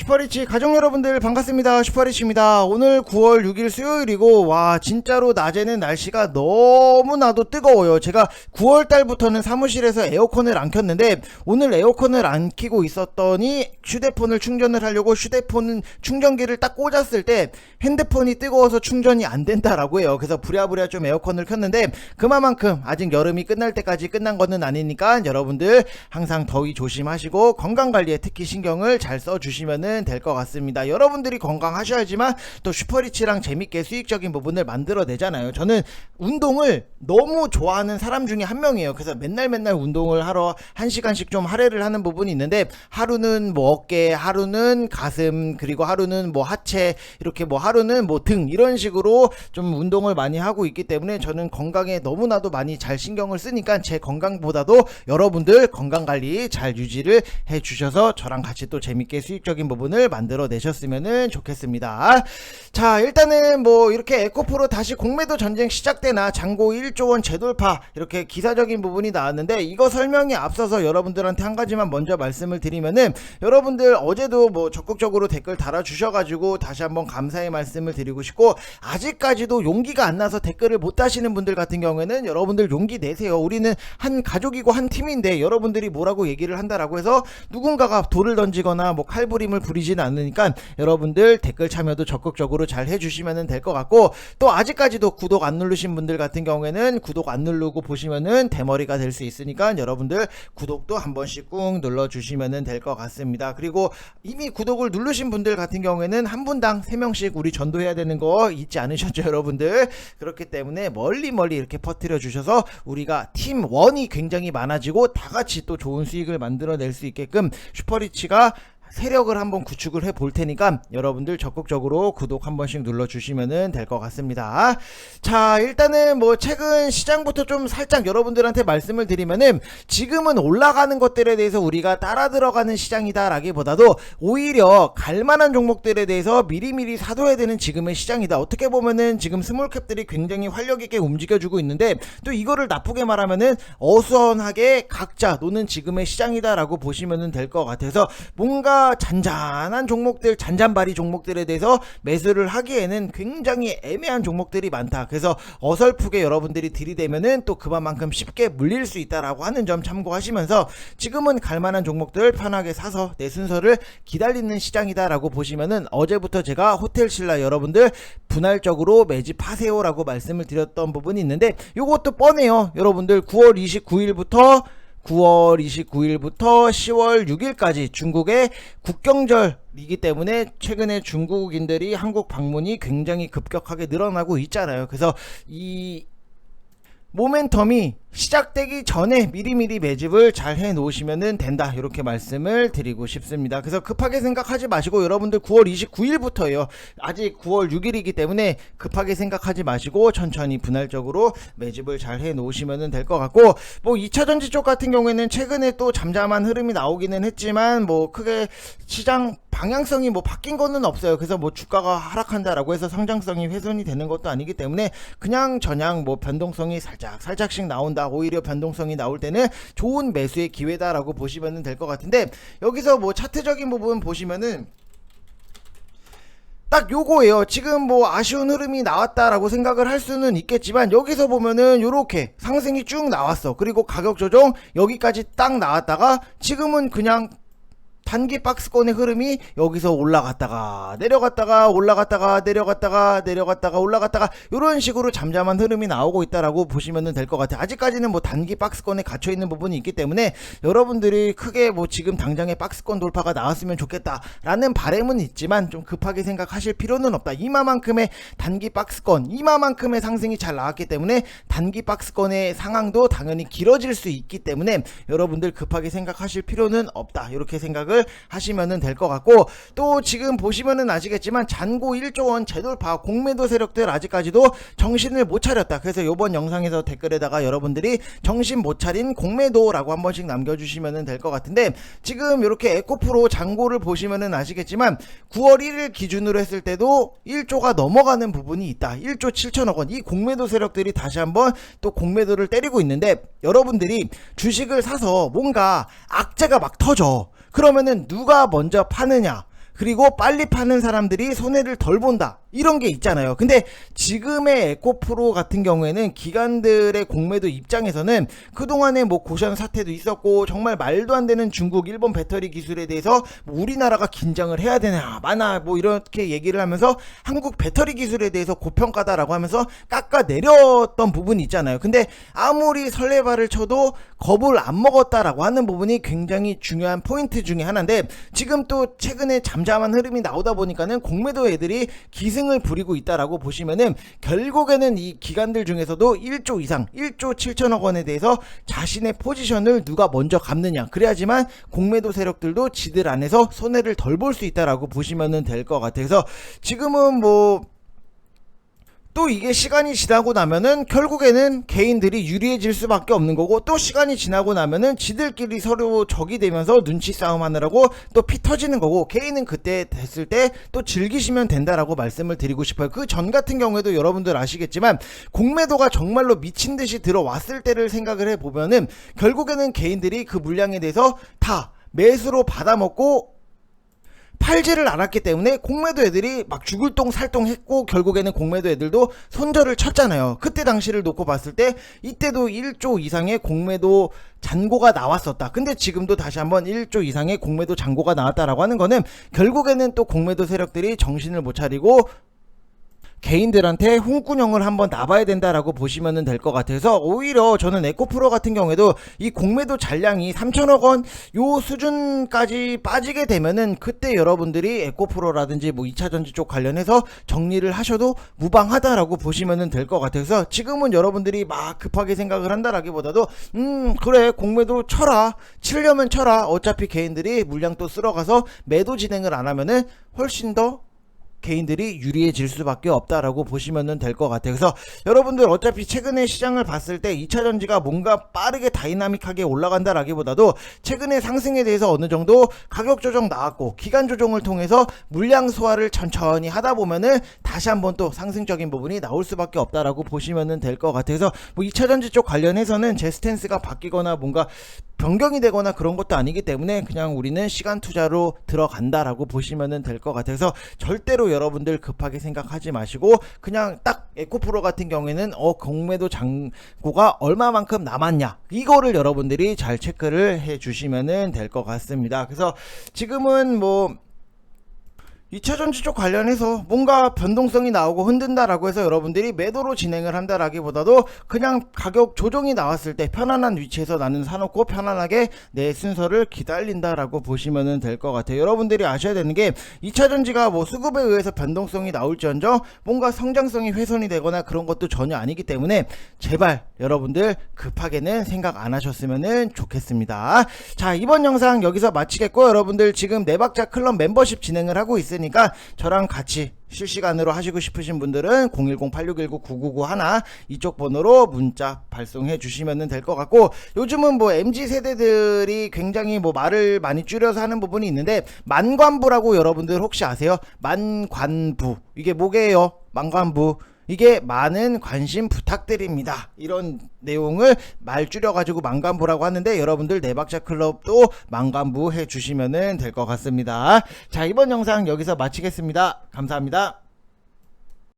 슈퍼리치 가족 여러분들 반갑습니다. 슈퍼리치입니다. 오늘 9월 6일 수요일이고 와 진짜로 낮에는 날씨가 너무나도 뜨거워요. 제가 9월 달부터는 사무실에서 에어컨을 안 켰는데 오늘 에어컨을 안 켜고 있었더니 휴대폰을 충전을 하려고 휴대폰 충전기를 딱 꽂았을 때 핸드폰이 뜨거워서 충전이 안 된다라고 해요. 그래서 부랴부랴 좀 에어컨을 켰는데 그만큼 아직 여름이 끝날 때까지 끝난 거는 아니니까 여러분들 항상 더위 조심하시고 건강 관리에 특히 신경을 잘 써주시면은 될 것 같습니다. 여러분들이 건강하셔야지만 또 슈퍼리치랑 재밌게 수익적인 부분을 만들어내잖아요. 저는 운동을 너무 좋아하는 사람 중에 한 명이에요. 그래서 맨날 맨날 운동을 하러 한 시간씩 좀 할애를 하는 부분이 있는데 하루는 뭐 어깨, 하루는 가슴, 그리고 하루는 뭐 하체 이렇게 뭐 하루는 뭐 등 이런 식으로 좀 운동을 많이 하고 있기 때문에 저는 건강에 너무나도 많이 잘 신경을 쓰니까 제 건강보다도 여러분들 건강 관리 잘 유지를 해 주셔서 저랑 같이 또 재밌게 수익적인 부분 을 만들어 내셨으면 좋겠습니다. 자, 일단은 뭐 이렇게 에코프로 다시 공매도 전쟁 시작되나 장고 1조 원 재돌파 이렇게 기사적인 부분이 나왔는데 이거 설명이 앞서서 여러분들한테 한 가지만 먼저 말씀을 드리면은 여러분들 어제도 뭐 적극적으로 댓글 달아 주셔 가지고 다시 한번 감사의 말씀을 드리고 싶고 아직까지도 용기가 안 나서 댓글을 못 다시는 분들 같은 경우에는 여러분들 용기 내세요. 우리는 한 가족이고 한 팀인데 여러분들이 뭐라고 얘기를 한다라고 해서 누군가가 돌을 던지거나 뭐 칼부림을 부리지는 않으니까 여러분들 댓글 참여도 적극적으로 잘 해주시면 될 것 같고 또 아직까지도 구독 안 누르신 분들 같은 경우에는 구독 안 누르고 보시면은 대머리가 될 수 있으니까 여러분들 구독도 한 번씩 꾹 눌러주시면 될 것 같습니다. 그리고 이미 구독을 누르신 분들 같은 경우에는 한 분당 3명씩 우리 전도해야 되는 거 잊지 않으셨죠 여러분들 그렇기 때문에 멀리 멀리 이렇게 퍼뜨려 주셔서 우리가 팀 원이 굉장히 많아지고 다 같이 또 좋은 수익을 만들어낼 수 있게끔 슈퍼리치가 세력을 한번 구축을 해 볼 테니까 여러분들 적극적으로 구독 한 번씩 눌러 주시면은 될 것 같습니다. 자, 일단은 뭐 최근 시장부터 좀 살짝 여러분들한테 말씀을 드리면은 지금은 올라가는 것들에 대해서 우리가 따라 들어가는 시장이다라기보다도 오히려 갈 만한 종목들에 대해서 미리미리 사둬야 되는 지금의 시장이다. 어떻게 보면은 지금 스몰캡들이 굉장히 활력 있게 움직여주고 있는데 또 이거를 나쁘게 말하면은 어수선하게 각자 노는 지금의 시장이다라고 보시면은 될 것 같아서 뭔가 잔잔한 종목들, 잔잔바리 종목들에 대해서 매수를 하기에는 굉장히 애매한 종목들이 많다. 그래서 어설프게 여러분들이 들이대면은 또 그만큼 쉽게 물릴 수 있다라고 하는 점 참고하시면서 지금은 갈 만한 종목들 편하게 사서 내 순서를 기다리는 시장이다라고 보시면은 어제부터 제가 호텔 신라 여러분들 분할적으로 매집하세요라고 말씀을 드렸던 부분이 있는데 요것도 뻔해요. 여러분들 9월 29일부터 9월 29일부터 10월 6일까지 중국의 국경절이기 때문에 최근에 중국인들이 한국 방문이 굉장히 급격하게 늘어나고 있잖아요. 그래서 이 모멘텀이 시작되기 전에 미리미리 매집을 잘 해 놓으시면 된다. 이렇게 말씀을 드리고 싶습니다. 그래서 급하게 생각하지 마시고 여러분들 9월 29일부터예요. 아직 9월 6일이기 때문에 급하게 생각하지 마시고 천천히 분할적으로 매집을 잘 해 놓으시면 될 것 같고 뭐 2차전지 쪽 같은 경우에는 최근에 또 잠잠한 흐름이 나오기는 했지만 뭐 크게 시장 방향성이 뭐 바뀐 거는 없어요. 그래서 뭐 주가가 하락한다라고 해서 성장성이 훼손이 되는 것도 아니기 때문에 그냥 저냥 뭐 변동성이 살짝 살짝씩 나온다. 오히려 변동성이 나올 때는 좋은 매수의 기회다라고 보시면 될 것 같은데 여기서 뭐 차트적인 부분 보시면은 딱 요거예요. 지금 뭐 아쉬운 흐름이 나왔다라고 생각을 할 수는 있겠지만 여기서 보면은 요렇게 상승이 쭉 나왔어. 그리고 가격 조정 여기까지 딱 나왔다가 지금은 그냥 단기 박스권의 흐름이 여기서 올라갔다가 내려갔다가 올라갔다가 내려갔다가 내려갔다가 올라갔다가 이런 식으로 잠잠한 흐름이 나오고 있다라고 보시면 될 것 같아요. 아직까지는 뭐 단기 박스권에 갇혀 있는 부분이 있기 때문에 여러분들이 크게 뭐 지금 당장에 박스권 돌파가 나왔으면 좋겠다라는 바램은 있지만 좀 급하게 생각하실 필요는 없다. 이마만큼의 단기 박스권, 이마만큼의 상승이 잘 나왔기 때문에 단기 박스권의 상황도 당연히 길어질 수 있기 때문에 여러분들 급하게 생각하실 필요는 없다. 이렇게 생각을 하시면 될 것 같고 또 지금 보시면은 아시겠지만 잔고 1조 원 재돌파 공매도 세력들 아직까지도 정신을 못 차렸다. 그래서 이번 영상에서 댓글에다가 여러분들이 정신 못 차린 공매도라고 한 번씩 남겨주시면 될 것 같은데 지금 이렇게 에코프로 잔고를 보시면은 아시겠지만 9월 1일 기준으로 했을 때도 1조가 넘어가는 부분이 있다. 1조 7천억 원. 이 공매도 세력들이 다시 한번 또 공매도를 때리고 있는데 여러분들이 주식을 사서 뭔가 악재가 막 터져. 그러면은 누가 먼저 파느냐? 그리고 빨리 파는 사람들이 손해를 덜 본다. 이런 게 있잖아요. 근데 지금의 에코프로 같은 경우에는 기관들의 공매도 입장에서는 그동안에 뭐 고시원 사태도 있었고 정말 말도 안 되는 중국, 일본 배터리 기술에 대해서 뭐 우리나라가 긴장을 해야 되나 마나 뭐 이렇게 얘기를 하면서 한국 배터리 기술에 대해서 고평가다라고 하면서 깎아 내렸던 부분이 있잖아요. 근데 아무리 설레발을 쳐도 겁을 안 먹었다라고 하는 부분이 굉장히 중요한 포인트 중에 하나인데 지금 또 최근에 잠잠한 흐름이 나오다 보니까는 공매도 애들이 기승 을 부리고 있다라고 보시면은 결국에는 이 기관들 중에서도 1조 이상 1조 7천억 원에 대해서 자신의 포지션을 누가 먼저 갚느냐. 그래야지만 공매도 세력들도 지들 안에서 손해를 덜 볼 수 있다라고 보시면은 될 것 같아서 지금은 뭐 또 이게 시간이 지나고 나면은 결국에는 개인들이 유리해질 수밖에 없는 거고 또 시간이 지나고 나면은 지들끼리 서로 적이 되면서 눈치 싸움 하느라고 또 피 터지는 거고 개인은 그때 됐을 때 또 즐기시면 된다라고 말씀을 드리고 싶어요. 그 전 같은 경우에도 여러분들 아시겠지만 공매도가 정말로 미친 듯이 들어왔을 때를 생각을 해 보면은 결국에는 개인들이 그 물량에 대해서 다 매수로 받아먹고 팔지를 않았기 때문에 공매도 애들이 막 죽을 똥 살똥 했고 결국에는 공매도 애들도 손절을 쳤잖아요. 그때 당시를 놓고 봤을 때 이때도 1조 이상의 공매도 잔고가 나왔었다. 근데 지금도 다시 한번 1조 이상의 공매도 잔고가 나왔다라고 하는 거는 결국에는 또 공매도 세력들이 정신을 못 차리고 개인들한테 홍군형을 한번 놔봐야 된다라고 보시면 될 것 같아서 오히려 저는 에코프로 같은 경우에도 이 공매도 잔량이 3천억 원 요 수준까지 빠지게 되면은 그때 여러분들이 에코프로라든지 뭐 2차전지 쪽 관련해서 정리를 하셔도 무방하다라고 보시면 될 것 같아서 지금은 여러분들이 막 급하게 생각을 한다라기보다도 음 그래 공매도 쳐라 치려면 쳐라. 어차피 개인들이 물량 또 쓸어가서 매도 진행을 안 하면은 훨씬 더 개인들이 유리해질 수밖에 없다라고 보시면 될 것 같아요. 그래서 여러분들 어차피 최근에 시장을 봤을 때 2차 전지가 뭔가 빠르게 다이나믹하게 올라간다라기보다도 최근에 상승에 대해서 어느 정도 가격 조정 나왔고 기간 조정을 통해서 물량 소화를 천천히 하다 보면은 다시 한번 또 상승적인 부분이 나올 수밖에 없다라고 보시면 될 것 같아요. 그래서 뭐 2차 전지 쪽 관련해서는 제 스탠스가 바뀌거나 뭔가 변경이 되거나 그런 것도 아니기 때문에 그냥 우리는 시간 투자로 들어간다라고 보시면 될 것 같아서 절대로 여러분들 급하게 생각하지 마시고 그냥 딱 에코프로 같은 경우에는 어 공매도 잔고가 얼마만큼 남았냐 이거를 여러분들이 잘 체크를 해 주시면 될것 같습니다. 그래서 지금은 뭐 2차 전지 쪽 관련해서 뭔가 변동성이 나오고 흔든다라고 해서 여러분들이 매도로 진행을 한다라기보다도 그냥 가격 조정이 나왔을 때 편안한 위치에서 나는 사놓고 편안하게 내 순서를 기다린다라고 보시면 될 것 같아요. 여러분들이 아셔야 되는 게 2차 전지가 뭐 수급에 의해서 변동성이 나올지언정 뭔가 성장성이 훼손이 되거나 그런 것도 전혀 아니기 때문에 제발 여러분들 급하게는 생각 안 하셨으면 좋겠습니다. 자 이번 영상 여기서 마치겠고 여러분들 지금 네박자 클럽 멤버십 진행을 하고 있으니 있으니까 저랑 같이 실시간으로 하시고 싶으신 분들은 010-8619-9991 이쪽 번호로 문자 발송해 주시면 될 것 같고 요즘은 뭐 MZ 세대들이 굉장히 뭐 말을 많이 줄여서 하는 부분이 있는데 만관부라고 여러분들 혹시 아세요? 만관부 이게 뭐게요? 만관부 이게 많은 관심 부탁드립니다. 이런 내용을 말 줄여 가지고 망간부라고 하는데 여러분들 네박자 클럽도 망간부 해주시면 될 것 같습니다. 자, 이번 영상 여기서 마치겠습니다. 감사합니다.